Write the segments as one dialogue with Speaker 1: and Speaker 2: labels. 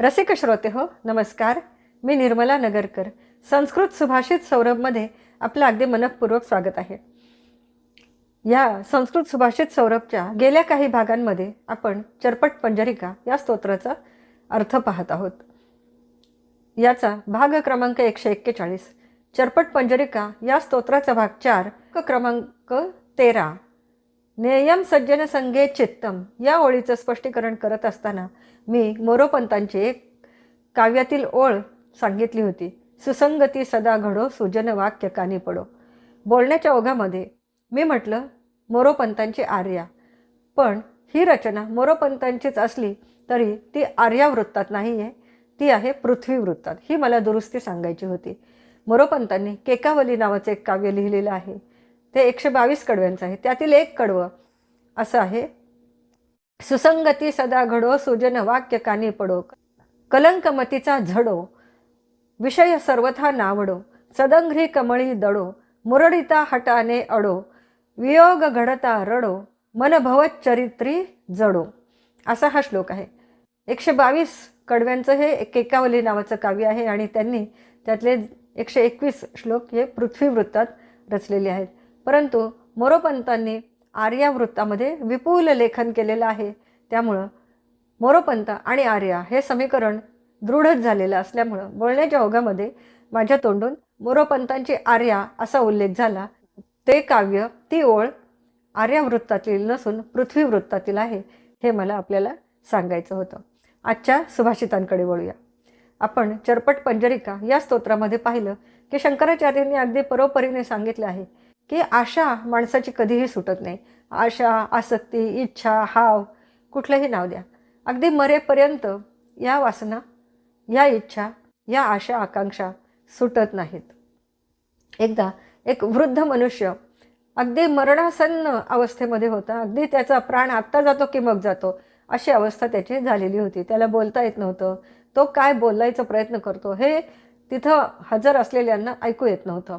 Speaker 1: रसिक श्रोते हो नमस्कार. मी निर्मला नगरकर. संस्कृत सुभाषित सौरभमध्ये आपलं अगदी मनपूर्वक स्वागत आहे. या संस्कृत सुभाषित सौरभच्या गेल्या काही भागांमध्ये आपण चरपट पंजरिका या स्तोत्राचा अर्थ पाहत आहोत. याचा भाग क्रमांक एकशे एक्केचाळीस. चरपट पंजरिका या स्तोत्राचा भाग चार. क्रमांक तेरा. नेयम सज्जन संगे चित्तम. या ओळीचं स्पष्टीकरण करत असताना मी मोरोपंतांची एक काव्यातील ओळ सांगितली होती. सुसंगती सदा घडो सुजन वाक्य कानी पडो. बोलण्याच्या ओघामध्ये मी म्हटलं मोरोपंतांची आर्या. पण ही रचना मोरोपंतांचीच असली तरी ती आर्या वृत्तात नाही आहे ती आहे पृथ्वी वृत्तात. ही मला दुरुस्ती सांगायची होती. मोरोपंतांनी केकावली नावाचं एक काव्य लिहिलेलं आहे. ते एकशे बावीस कडव्यांचं आहे. त्यातील एक कडवं असं आहे. सुसंगती सदा घडो सुजन वाक्य कानी पडो. कलंकमतीचा झडो विषय सर्वथा नावडो. सदंघ्री कमळी दडो मुरडिता हटाने अडो. वियोग घडता रडो मन भवत चरित्री जडो. असा हा श्लोक आहे. एकशे बावीस कडव्यांचं हे केकावली नावाचं काव्य आहे आणि त्यांनी त्यातले एकशे एकवीस श्लोक हे पृथ्वीवृत्तात रचलेले आहेत. परंतु मोरोपंतांनी आर्यावृत्तामध्ये विपुल लेखन केलेलं आहे. त्यामुळं मोरोपंत आणि आर्या हे समीकरण दृढच झालेलं असल्यामुळं बोलण्याच्या ओघामध्ये माझ्या तोंडून मोरोपंतांची आर्या असा उल्लेख झाला. ते काव्य ती ओळ आर्यावृत्तातील नसून पृथ्वीवृत्तातील आहे हे मला आपल्याला सांगायचं होतं. आजच्या सुभाषितांकडे वळूया. आपण चरपट पंजरिका या स्तोत्रामध्ये पाहिलं की शंकराचार्यांनी अगदी परोपरीने सांगितलं आहे की आशा माणसाची कधीही सुटत नाही. आशा आसक्ती इच्छा हाव कुठलंही नाव द्या. अगदी मरेपर्यंत या वासना या इच्छा या आशा आकांक्षा सुटत नाहीत. एकदा एक वृद्ध मनुष्य अगदी मरणासन्न अवस्थेमध्ये होता. अगदी त्याचा प्राण आत्ता जातो की मग जातो अशी अवस्था त्याची झालेली होती. त्याला बोलता येत नव्हतं. तो काय बोलायचा प्रयत्न करतो हे तिथं हजर असलेल्यांना ऐकू येत नव्हतं.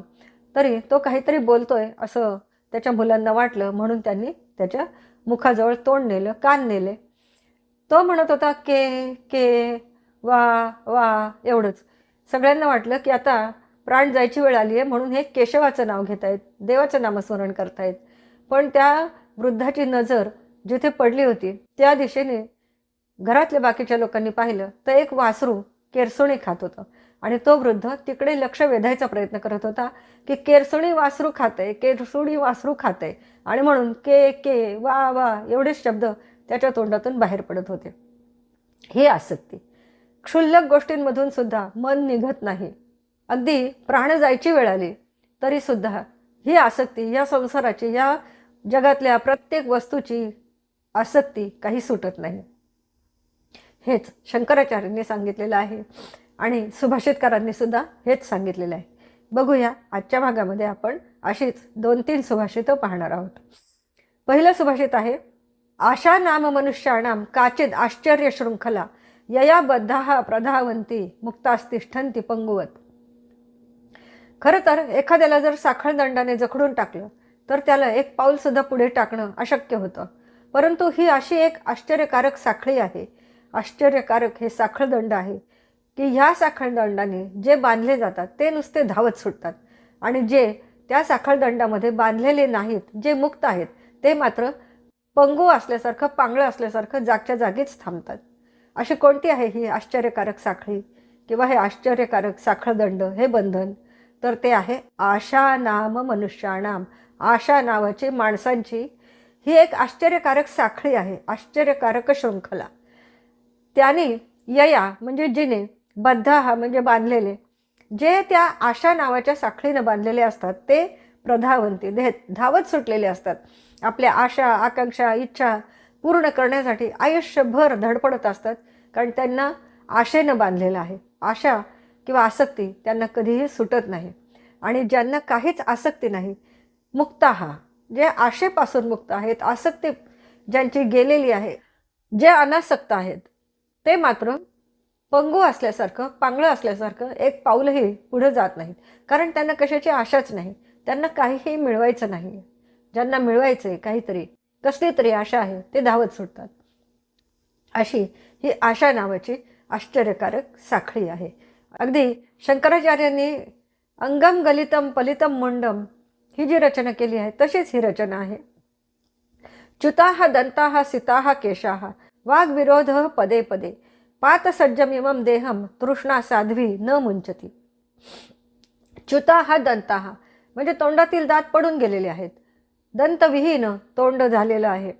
Speaker 1: तरी तो काहीतरी बोलतोय असं त्याच्या मुलांना वाटलं म्हणून त्यांनी त्याच्या मुखाजवळ तोंड नेलं कान नेले. तो म्हणत होता के के वा वा एवढंच. सगळ्यांना वाटलं की आता प्राण जायची वेळ आली आहे म्हणून हे केशवाचं नाव घेत आहेत देवाचं नामस्मरण करतायत. पण त्या वृद्धाची नजर जिथे पडली होती त्या दिशेने घरातल्या बाकीच्या लोकांनी पाहिलं तर एक वासरू केरसुणी खात होतं. आणि तो वृद्ध तिकडे लक्ष वेधायचा प्रयत्न करत होता की केरसुणी वासरू खाते केरसुणी वासरू खाते. आणि म्हणून के के वा वा एवढेच शब्द त्याच्या तोंडातून बाहेर पडत होते. ही आसक्ती. क्षुल्लक गोष्टींमधून सुद्धा मन निघत नाही. अगदी प्राण जायची वेळ आली तरीसुद्धा ही आसक्ती या संसाराची या जगातल्या प्रत्येक वस्तूची आसक्ती काही सुटत नाही. हेच शंकराचार्यांनी सांगितलेलं आहे. आणि सुभाषितकारांनी सुद्धा हेच सांगितलेलं आहे. बघूया आजच्या भागामध्ये आपण अशीच दोन तीन सुभाषितं पाहणार आहोत. पहिलं सुभाषित आहे आशा नाम मनुष्याणाम काचिद आश्चर्य शृंखला यया बद्धा प्रधावंती मुक्तास्तिष्ठंती पंगुवत. खरं तर एखाद्याला जर साखळदंडाने जखडून टाकलं तर त्याला एक पाऊलसुद्धा पुढे टाकणं अशक्य होतं. परंतु ही अशी एक आश्चर्यकारक साखळी आहे. आश्चर्यकारक हे साखळदंड आहे. की ह्या साखळदंडाने जे बांधले जातात ते नुसते धावत सुटतात. आणि जे त्या साखळदंडामध्ये बांधलेले नाहीत जे मुक्त आहेत ते मात्र पंगू असल्यासारखं पांगळं असल्यासारखं जागच्या जागीच थांबतात. अशी कोणती आहे ही आश्चर्यकारक साखळी किंवा हे आश्चर्यकारक साखळदंड हे बंधन? तर ते आहे आशा नाम मनुष्याणाम. आशा नावाची माणसांची ही एक आश्चर्यकारक साखळी आहे आश्चर्यकारक शृंखला. त्याने यया म्हणजे जिने बद्ध म्हणजे बांधलेले. जे त्या आशा नावाच्या साखळीनं बांधलेले असतात ते प्रधावंती दे धावत सुटलेले असतात. आपल्या आशा आकांक्षा इच्छा पूर्ण करण्यासाठी आयुष्यभर धडपडत असतात कारण त्यांना आशेनं बांधलेलं आहे. आशा किंवा आसक्ती त्यांना कधीही सुटत नाही. आणि ज्यांना काहीच आसक्ती नाही मुक्त हा जे आशेपासून मुक्त आहेत आसक्ती ज्यांची गेलेली आहे जे अनासक्त आहेत ते मात्र पंगू असल्यासारखं पांगळं असल्यासारखं एक पाऊलही पुढं जात नाहीत. कारण त्यांना कशाची आशाच नाही. त्यांना काहीही मिळवायचं नाही. ज्यांना मिळवायचं आहे काहीतरी कसली तरी आशा आहे ते धावत सुटतात अशी ही आशा नावाची आश्चर्यकारक साखळी आहे. अगदी शंकराचार्यांनी अंगम गलितम पलितम मुंडम ही जी रचना केली आहे तशीच ही रचना आहे. च्युताः दंताः सिताः केशाः वाघविरोध पदे पदे. पातसज्जमिमं देहम तृष्णा साध्वी न मुंचती च्युता च्युताः दंताः म्हणजे तोंडातील दात पडून गेलेले आहेत. दंतविहीन तोंड झालेलं आहे.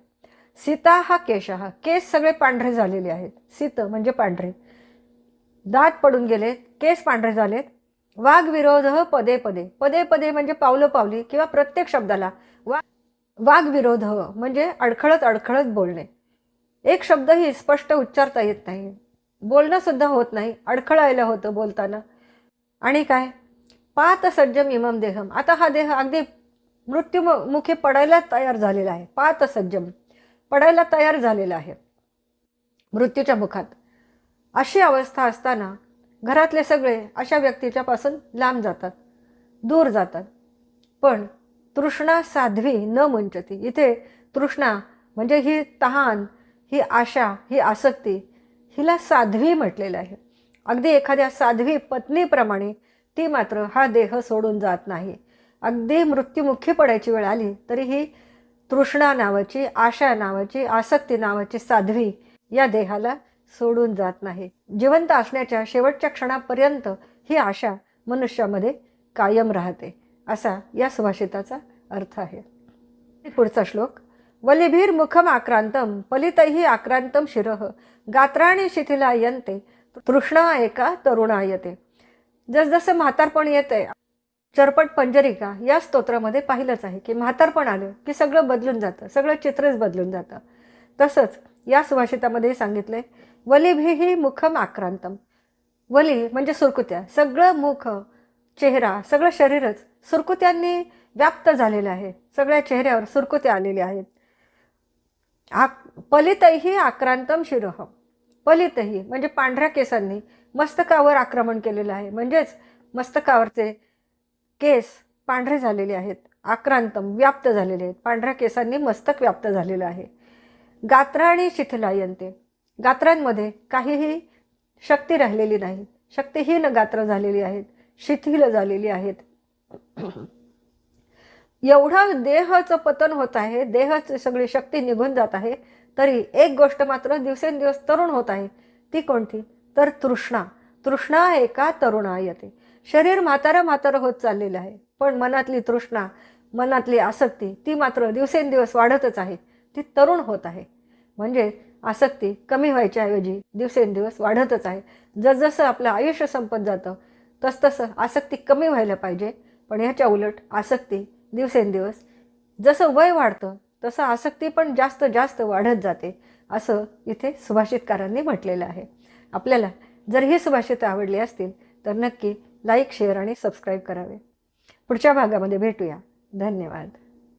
Speaker 1: सीता हा केशः केस सगळे पांढरे झालेले आहेत. सीत म्हणजे पांढरे. दात पडून गेलेत केस पांढरे झालेत. वाघविरोध पदे पदे. पदे पदे म्हणजे पावलं पावली किंवा प्रत्येक शब्दाला वा वाघविरोध म्हणजे अडखळत अडखळत बोलणे. एक शब्दही स्पष्ट उच्चारता येत नाही. बोलणंसुद्धा होत नाही. अडखळायला होतं बोलताना. आणि काय? पात सज्जम इमम देहम. आता हा देह अगदी मृत्युमुखी पडायला तयार झालेला आहे. पात सज्जम पडायला तयार झालेला आहे. मृत्यूच्या मुखात. अशी अवस्था असताना घरातले सगळे अशा व्यक्तीच्यापासून लांब जातात. दूर जातात. पण तृष्णा साध्वी न मुंचती इथे तृष्णा म्हणजे ही तहान ही आशा ही आसक्ती हिला साध्वी म्हटलेलं आहे. अगदी एखाद्या साध्वी पत्नीप्रमाणे ती मात्र हा देह सोडून जात नाही. अगदी मृत्युमुखी पडायची वेळ आली तरी ही तृष्णा नावाची आशा नावाची आसक्ती नावाची साध्वी या देहाला सोडून जात नाही. जिवंत असण्याच्या शेवटच्या क्षणापर्यंत ही आशा मनुष्यामध्ये कायम राहते असा या सुभाषिताचा अर्थ आहे. पुढचा श्लोक. वलिभीर मुखम आक्रांतम पलितही आक्रांतम शिरह गात्राणी शिथिला यंते तृष्णा एका तरुणायते। जसजसं म्हातारपण येते चरपट पंजरिका या स्तोत्रामध्ये पाहिलंच आहे की म्हातारपण आलं की सगळं बदलून जातं सगळं चित्रच बदलून जातं। तसंच या सुभाषितामध्ये आहे वलिभीही मुखम आक्रांतम। वली म्हणजे सुरकुत्या सगळं मुख चेहरा सगळं शरीरच सुरकुत्यांनी व्याप्त झालेलं आहे सगळ्या चेहऱ्यावर सुरकुत्या आलेल्या आहेत। आक पलितही आक्रांतम शिरह. पलितही म्हणजे पांढऱ्या केसांनी मस्तकावर आक्रमण केलेलं आहे. म्हणजेच मस्तकावरचे केस पांढरे झालेले आहेत आक्रांतम व्याप्त झालेले आहेत. पांढऱ्या केसांनी मस्तक व्याप्त झालेलं आहे. गात्रा आणि शिथिलायंते गात्रांमध्ये काहीही शक्ती राहिलेली नाही. शक्तीहीन गात्र झालेली आहेत शिथिल झालेली आहेत. एवढा देहाचं पतन होत आहे देहाची सगळी शक्ती निघून जात आहे तरी एक गोष्ट मात्र दिवसेंदिवस तरुण होत आहे ती कोणती? तर तृष्णा. तृष्णा एका तरुणा येते शरीर म्हातारं म्हातारं होत चाललेलं आहे पण मनातली तृष्णा मनातली आसक्ती ती मात्र दिवसेंदिवस वाढतच आहे ती तरुण होत आहे. म्हणजे आसक्ती कमी व्हायच्याऐवजी दिवसेंदिवस वाढतच आहे. जसजसं आपलं आयुष्य संपत जातं तसतसं आसक्ती कमी व्हायला पाहिजे पण ह्याच्या उलट आसक्ती दिवसेंदिवस. जसं वय वाढतं तसं आसक्ती पण जास्त जास्त वाढत जाते असं इथे सुभाषितकारांनी म्हटलेलं आहे. आपल्याला जर ही सुभाषितं आवडली असतील तर नक्की लाईक शेअर आणि सबस्क्राईब करावे. पुढच्या भागामध्ये भेटूया. धन्यवाद.